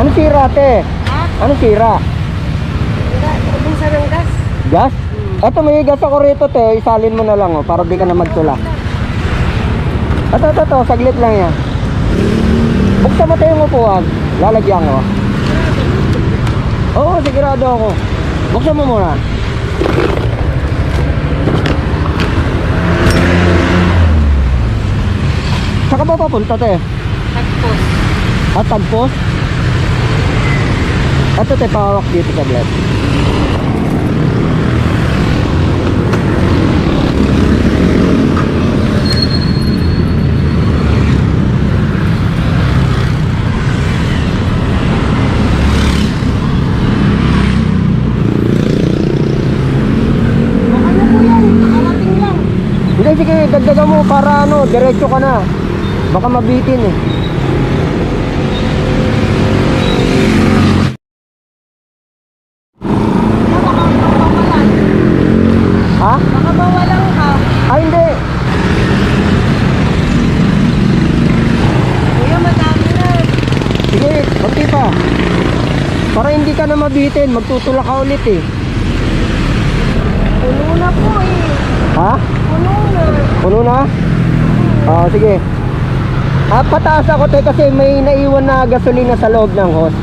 Ano sira, te? Ha? Ano sira? Ubong sa ng gas. Gas? Eto, may gas ako rito, te. Isalin mo na lang, oh, para di ka na magtula. Ito, ito, ito. Saglit lang yan. Buksan mo tayo yung upuan. Lalagyan ko. Oo, sigurado ako. Buksan mo muna. Saka ba papunta, te? Tagpos. At tagpos? Ito, te, pahawak dito sa lang. Hindi, sige, dagdagan mo para ano, diretso ka na. Baka mabitin eh. Baka mawalan. Ha? Baka mawalan ka. Ay, hindi. Kuya, madami na. Sige, konti pa. Para hindi ka na mabitin, magtutulak ka ulit eh. Puno na po eh. Ha? Puno na. Puno na? Ah, sige. Ah, pataas ako te kasi may naiwan na gasolina sa loob ng hose.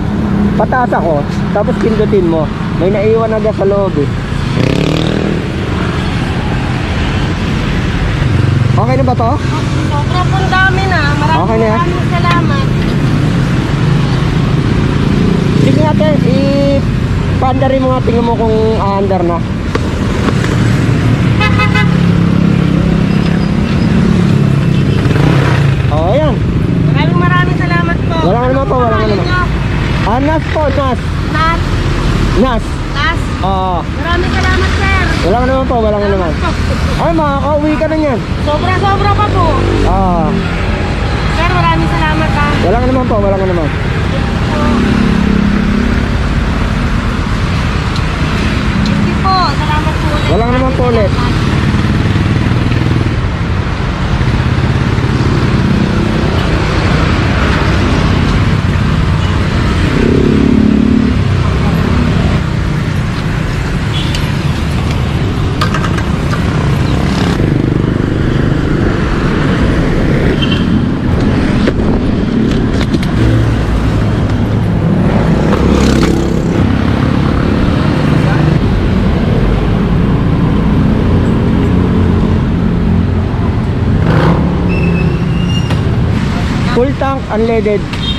Pataas ako, tapos pindutin mo. May naiwan na gas sa loob eh. Okay na ba to? Sobra pong dami na. Maraming Okay na maraming salamat. Sige nga te, i-pandarin mo nga, tingnan mo kung aandar na. Oh, ayan. Maraming maraming salamat po. Wala ka naman po, wala ka naman. Ah, nas po, nas. Nat. Nas. Nas. Oo. Maraming salamat, sir. wala ka naman po, wala ka naman. Ay, makakauwi ka na yan. Sobra-sobra pa po. Ah, Sir, maraming salamat ha. wala ka naman po, wala ka naman. Ulit. Tank, unleaded.